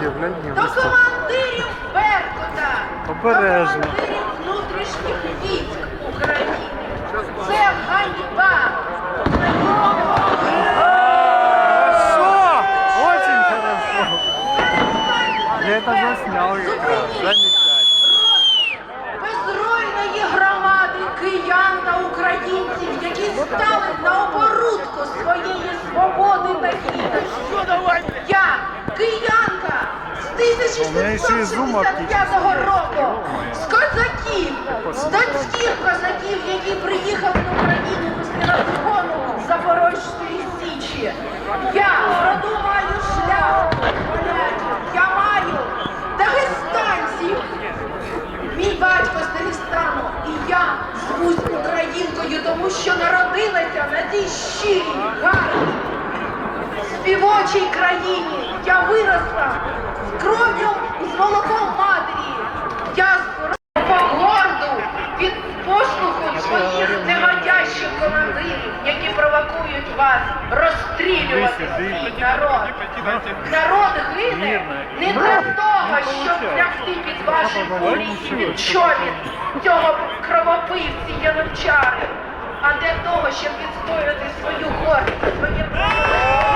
безпосередньо до командирів Беркута, Обережно. до командирів внутрішніх військ України. Це ганьба. Хорошо! Очень хорошо! Я это заснял, я громади киян та українців, які стали на 1945 року з козаків, з донських козаків, які приїхали в Україну після розгону Запорожської Січі. Я продумаю шлях я маю дагестанців. Мій батько з Дагестану, і я звусь українкою, тому що народилася на цій щирій, гарній, співочій країні. Я виросла з кров'ю з молоком матері. Я горду від послуху своїх негодящих командирів, які провокують вас розстрілювати свій народ. Народ гине не для того, щоб лягти під ваші кулі і під човін цього кровопивці яничари, а для того, щоб відстояти